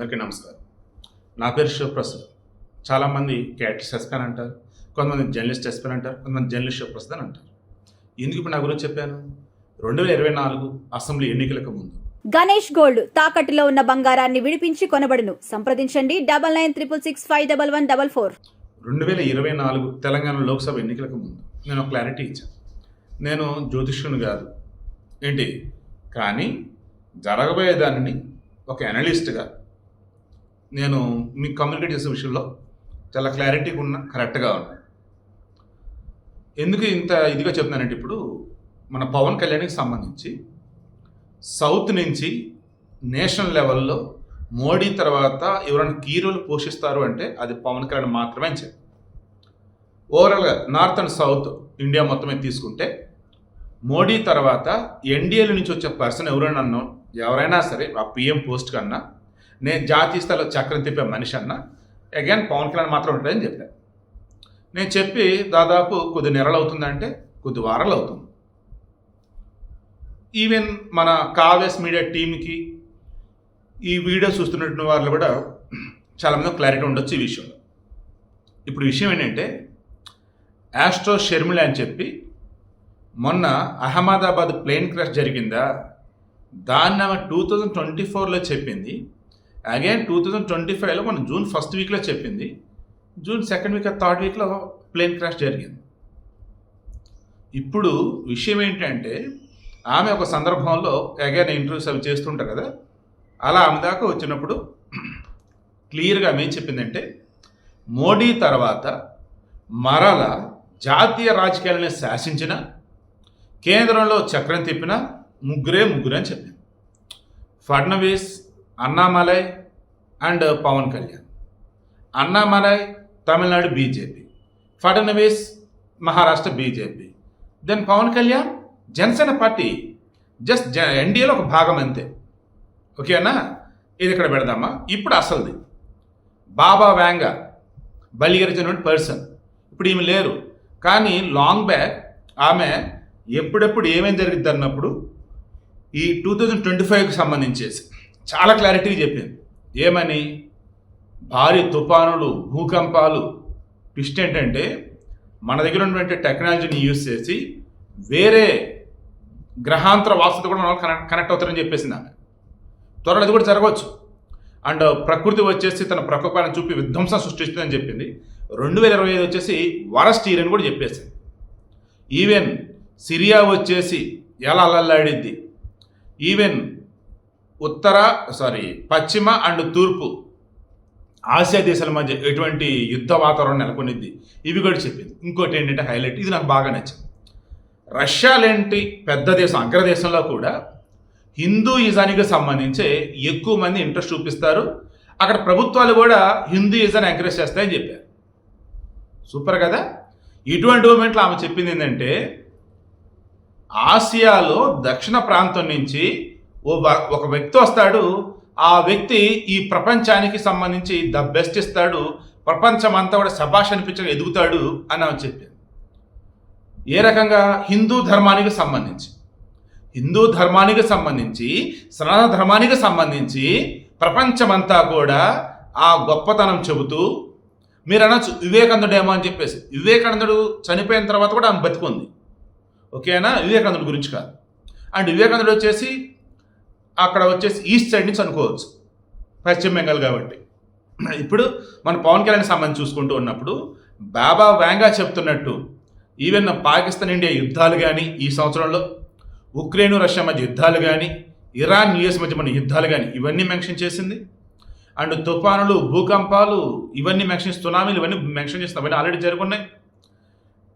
అందరికీ నమస్కారం. నా పేరు శివప్రసాద్. చాలామంది క్యాటిస్ ఎస్పెన్ అంటారు కొంతమంది జర్నలిస్ట్ ఎస్పెన్ అంటారు కొంతమంది జర్నలిస్ట్ శివప్రసాద్ అని అంటారు. ఎందుకు ఇప్పుడు నా గురించి చెప్పాను? రెండు వేల ఇరవై నాలుగు అసెంబ్లీ ఎన్నికలకు ముందు. గణేష్ గోల్డ్ తాకట్టులో ఉన్న బంగారాన్ని విడిపించి కొనబడును. సంప్రదించండి double nine triple six five double one double four. రెండు వేల ఇరవై నాలుగు తెలంగాణ లోక్సభ ఎన్నికలకు ముందు నేను ఒక క్లారిటీ ఇచ్చాను. నేను జ్యోతిష్యుని కాదు. ఏంటి? కానీ జరగబోయే దానిని ఒక అనలిస్ట్గా నేను మీకు కమ్యూనికేట్ చేసే విషయంలో చాలా క్లారిటీగా ఉన్న కరెక్ట్గా ఉన్నా. ఎందుకు ఇంత ఇదిగా చెప్తున్నానంటే ఇప్పుడు మన పవన్ కళ్యాణ్కి సంబంధించి సౌత్ నుంచి నేషనల్ లెవెల్లో మోడీ తర్వాత ఎవరైనా కీ రోల్ పోషిస్తారు అంటే అది పవన్ కళ్యాణ్ మాత్రమే అని చెప్పి. ఓవరాల్గా నార్త్ అండ్ సౌత్ ఇండియా మొత్తమే తీసుకుంటే మోడీ తర్వాత ఎన్డీఏల నుంచి వచ్చే పర్సన్ ఎవరైనా అన్నాం ఎవరైనా సరే ఆ పిఎం పోస్ట్ కన్నా నేను జాతీయ స్థాయిలో చక్రం తిప్పే మనిషి అన్న అగైన్ పవన్ కళ్యాణ్ మాత్రం ఉంటుందని చెప్పాను నేను చెప్పి దాదాపు కొద్ది నెలలు అవుతుందంటే కొద్ది వారాలు అవుతుంది. ఈవెన్ మన కావేస్ మీడియా టీంకి ఈ వీడియో చూస్తున్నటువంటి వాళ్ళు కూడా చాలామంది క్లారిటీ ఉండొచ్చు ఈ విషయంలో. ఇప్పుడు విషయం ఏంటంటే యాస్ట్రో షర్మిళ అని చెప్పి మొన్న అహ్మదాబాద్ ప్లేన్ క్రాష్ జరిగిందా? దాన్ని ఆమె టూ థౌజండ్ ట్వంటీ ఫోర్లో చెప్పింది. అగైన్ టూ థౌజండ్ ట్వంటీ ఫైవ్లో మన జూన్ ఫస్ట్ వీక్లో చెప్పింది. జూన్ సెకండ్ వీక్ థర్డ్ వీక్లో ప్లేన్ క్రాష్ జరిగింది. ఇప్పుడు విషయం ఏంటంటే ఆమె ఒక సందర్భంలో అగైన్ ఇంటర్వ్యూస్ అవి చేస్తుంటారు కదా. అలా ఆమె దాకా వచ్చినప్పుడు క్లియర్గా ఆమె ఏం చెప్పిందంటే మోడీ తర్వాత మరల జాతీయ రాజకీయాలని శాసించిన కేంద్రంలో చక్రం తిప్పిన ముగ్గురే ముగ్గురే అని చెప్పింది. Fadnavis Annamalai and Pawan Kalyan. Annamalai Tamil Nadu BJP. Fadnavis Maharashtra BJP. Then Pawan Kalyan Jana Sena party just జ ఎన్డీఏలో ఒక భాగం అంతే. ఓకేనా ఇది ఇక్కడ పెడదామా? ఇప్పుడు అసలుది. బాబా వ్యాంగ బలిగరిచినటువంటి పర్సన్ ఇప్పుడు ఈమె లేరు. కానీ లాంగ్ బ్యాక్ ఆమె ఎప్పుడెప్పుడు ఏమేం జరిగిద్ది అన్నప్పుడు ఈ టూ థౌజండ్ ట్వంటీ ఫైవ్కి సంబంధించేసి. చాలా క్లారిటీగా చెప్పింది ఏమని? భారీ తుఫానులు భూకంపాలు. ట్విస్ట్ ఏంటంటే మన దగ్గర ఉన్నటువంటి టెక్నాలజీని యూజ్ చేసి వేరే గ్రహాంతర వాసుతో కూడా మనం కనెక్ట్ కనెక్ట్ అవుతారని చెప్పేసింది ఆమె. త్వరలో అది కూడా జరగవచ్చు. అండ్ ప్రకృతి వచ్చేసి తన ప్రకోపాన్ని చూపి విధ్వంసం సృష్టిస్తుందని చెప్పింది. రెండు వేల ఇరవై ఐదు వచ్చేసి వరస్ట్ ఇయర్ అని కూడా చెప్పేసింది. ఈవెన్ సిరియా వచ్చేసి ఎలా అల్లల్లాడిద్ది ఈవెన్ ఉత్తర సారీ పశ్చిమ అండ్ తూర్పు. ఆసియా దేశాల మధ్య ఎటువంటి యుద్ధ వాతావరణం నెలకొనిద్ది? ఇవి కూడా చెప్పింది. ఇంకోటి ఏంటంటే హైలైట్ ఇది నాకు బాగా నచ్చింది. రష్యా లాంటి పెద్ద దేశం అగ్రదేశంలో కూడా హిందూయిజానికి సంబంధించి ఎక్కువ మంది ఇంట్రెస్ట్ చూపిస్తారు. అక్కడ ప్రభుత్వాలు కూడా హిందూయిజాన్ని ఎంకరేజ్ చేస్తాయని చెప్పారు. సూపర్ కదా? ఇటువంటి మూమెంట్లో ఆమె చెప్పింది ఏంటంటే ఆసియాలో దక్షిణ ప్రాంతం నుంచి ఓ ఒక వ్యక్తి వస్తాడు ఆ వ్యక్తి ఈ ప్రపంచానికి సంబంధించి ద బెస్ట్ ఇస్తాడు ప్రపంచం అంతా కూడా శబాష్ అనిపించగా ఎదుగుతాడు అని ఆమె చెప్పింది. ఏ రకంగా? హిందూ ధర్మానికి సంబంధించి. హిందూ ధర్మానికి సంబంధించి సనాతన ధర్మానికి సంబంధించి ప్రపంచమంతా కూడా ఆ గొప్పతనం చెబుతూ మీరు అనొచ్చు వివేకానందుడేమో అని చెప్పేసి. వివేకానందుడు చనిపోయిన తర్వాత కూడా ఆమె బతికుంది. ఓకేనా? వివేకానందుడి గురించి కాదు. అండ్ వివేకానందుడు వచ్చేసి అక్కడ వచ్చేసి ఈస్ట్ సైడ్ నుంచి అనుకోవచ్చు. పశ్చిమ బెంగాల్ కాబట్టి. ఇప్పుడు మన పవన్ కళ్యాణ్ సంబంధించి చూసుకుంటూ ఉన్నప్పుడు బాబా వ్యాంగా చెప్తున్నట్టు ఈవెన్ పాకిస్తాన్ ఇండియా యుద్ధాలు కానీ ఈ సంవత్సరంలో ఉక్రెయిన్ రష్యా మధ్య యుద్ధాలు కానీ ఇరాన్ యుఎస్ మధ్య మన యుద్ధాలు కానీ ఇవన్నీ మెన్షన్ చేసింది. అండ్ తుఫానులు భూకంపాలు ఇవన్నీ మెన్షన్ సునామీలు ఇవన్నీ మెన్షన్ చేస్తాం అవన్నీ ఆల్రెడీ జరుగున్నాయి.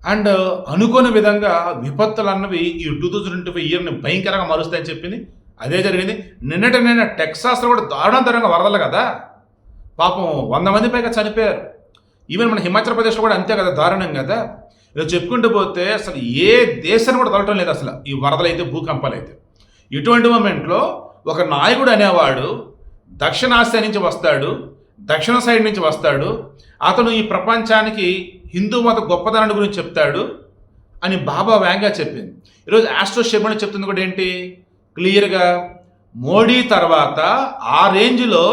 అండ్ అనుకోని విధంగా విపత్తులు అన్నవి ఈ టూ థౌజండ్ ట్వంటీ ఫైవ్ ఇయర్ని భయంకరంగా మారుస్తాయని చెప్పింది అదే జరిగింది. నిన్నటి నిన్న టెక్సాస్లో కూడా దారుణ దారుణంగా వరదలు కదా. పాపం వంద మంది పైగా చనిపోయారు. ఈవెన్ మన హిమాచల్ ప్రదేశ్లో కూడా అంతే కదా దారుణం కదా. ఇలా చెప్పుకుంటూ పోతే అసలు ఏ దేశాన్ని కూడా తొలటం లేదు అసలు. ఈ వరదలైతే భూకంపాలు అయితే ఇటువంటి మూమెంట్లో ఒక నాయకుడు అనేవాడు దక్షిణాసియా నుంచి వస్తాడు దక్షిణ సైడ్ నుంచి వస్తాడు అతను ఈ ప్రపంచానికి హిందూ మత గొప్పదనాన్ని గురించి చెప్తాడు అని బాబా వ్యాంగ్గా చెప్పింది. ఈరోజు ఆస్ట్రో శర్మని చెప్తుంది కూడా ఏంటి? క్లియర్గా మోడీ తర్వాత ఆ రేంజ్లో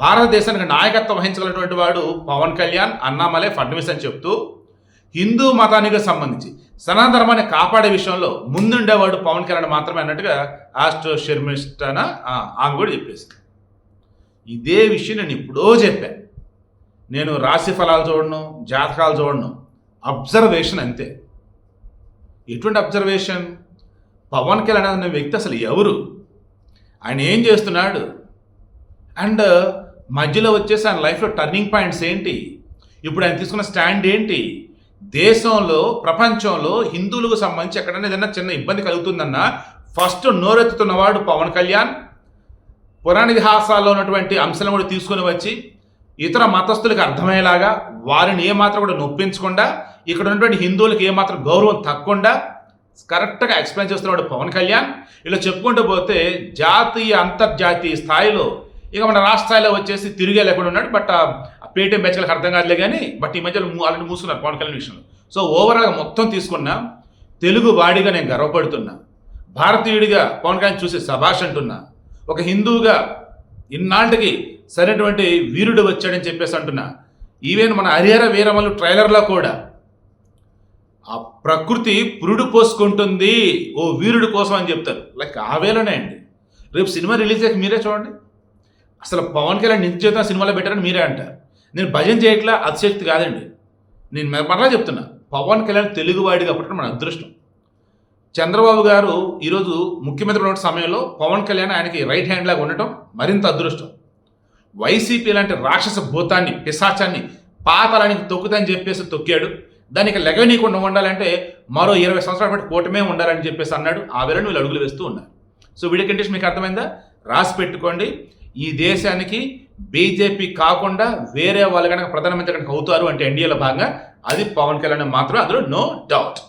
భారతదేశానికి నాయకత్వం వహించగలటువంటి వాడు పవన్ కళ్యాణ్ అన్నామలై ఫడ్నవీస్ అని చెప్తూ హిందూ మతానికి సంబంధించి సనాతన ధర్మాన్ని కాపాడే విషయంలో ముందుండేవాడు పవన్ కళ్యాణ్ మాత్రమే అన్నట్టుగా ఆస్ట్రో షర్మిష్టన ఆమె కూడా చెప్పేసి ఇదే విషయం నేను ఎప్పుడో చెప్పాను. నేను రాశి ఫలాలు చూడను జాతకాలు చూడను. అబ్జర్వేషన్ అంతే. ఎటువంటి అబ్జర్వేషన్? పవన్ కళ్యాణ్ అనే వ్యక్తి అసలు ఎవరు? ఆయన ఏం చేస్తున్నాడు? అండ్ మధ్యలో వచ్చేసి ఆయన లైఫ్లో టర్నింగ్ పాయింట్స్ ఏంటి? ఇప్పుడు ఆయన తీసుకున్న స్టాండ్ ఏంటి? దేశంలో ప్రపంచంలో హిందువులకు సంబంధించి ఎక్కడైనా ఏదైనా చిన్న ఇబ్బంది కలుగుతుందన్నా ఫస్ట్ నోరెత్తుతున్నవాడు పవన్ కళ్యాణ్. పురాణ ఇతిహాసాల్లో ఉన్నటువంటి అంశాలను కూడా తీసుకొని వచ్చి ఇతర మతస్థులకు అర్థమయ్యేలాగా వారిని ఏమాత్రం కూడా నొప్పించకుండా ఇక్కడ ఉన్నటువంటి హిందువులకు ఏమాత్రం గౌరవం తక్కకుండా కరెక్ట్గా ఎక్స్ప్లెయిన్ చేస్తున్నాడు పవన్ కళ్యాణ్. ఇలా చెప్పుకుంటూ పోతే జాతీయ అంతర్జాతీయ స్థాయిలో ఇక మన రాష్ట్ర స్థాయిలో వచ్చేసి తిరిగే లేకుండా ఉన్నాడు. బట్ ఆ పేటీఎం బెచ్చలకు అర్థం కాదులే కానీ బట్ ఈ మధ్యలో ఆల్రెడీ మూసుకున్నారు పవన్ కళ్యాణ్ విషయంలో. సో ఓవరాల్గా మొత్తం తీసుకున్నా తెలుగు వాడిగా నేను గర్వపడుతున్నా. భారతీయుడిగా పవన్ కళ్యాణ్ చూసి సభాష్ అంటున్నా. ఒక హిందువుగా ఇన్నాళ్ళకి సరైనటువంటి వీరుడు వచ్చాడని చెప్పేసి అంటున్నా. ఈవెన్ మన హరిహర వీరమలు ట్రైలర్లో కూడా ఆ ప్రకృతి పురుడు పోసుకుంటుంది. ఓ వీరుడు కోసం అని చెప్తారు. లైక్ ఆ వేలోనే అండి. రేపు సినిమా రిలీజ్ అయ్యాక మీరే చూడండి. అసలు పవన్ కళ్యాణ్ నిత్య జీవితం సినిమాలో పెట్టారని మీరే అంటారు. నేను భజన చేయట్లా అతిశక్తి కాదండి. నేను మరలా చెప్తున్నా. పవన్ కళ్యాణ్ తెలుగువాడిగా పుట్టడం మన అదృష్టం. చంద్రబాబు గారు ఈరోజు ముఖ్యమంత్రి ఉన్న సమయంలో పవన్ కళ్యాణ్ ఆయనకి రైట్ హ్యాండ్ లాగా ఉండటం మరింత అదృష్టం. వైసీపీ లాంటి రాక్షస భూతాన్ని పిశాచాన్ని పాతాలానికి తొక్కుదని చెప్పేసి తొక్కాడు. దానికి లెగనీయకుండా ఉండాలంటే మరో ఇరవై సంవత్సరాల పాటు కూటమే ఉండాలని చెప్పేసి అన్నాడు. ఆ వేళ వీళ్ళు అడుగులు వేస్తూ ఉన్నారు సో వీడియో కండిషన్ మీకు అర్థమైందా? రాసి పెట్టుకోండి. ఈ దేశానికి బీజేపీ కాకుండా వేరే వాళ్ళు కనుక ప్రధానమంత్రి కనుక అవుతారు అంటే ఎన్డీఏలో భాగంగా అది పవన్ కళ్యాణ్ మాత్రం అందులో నో డౌట్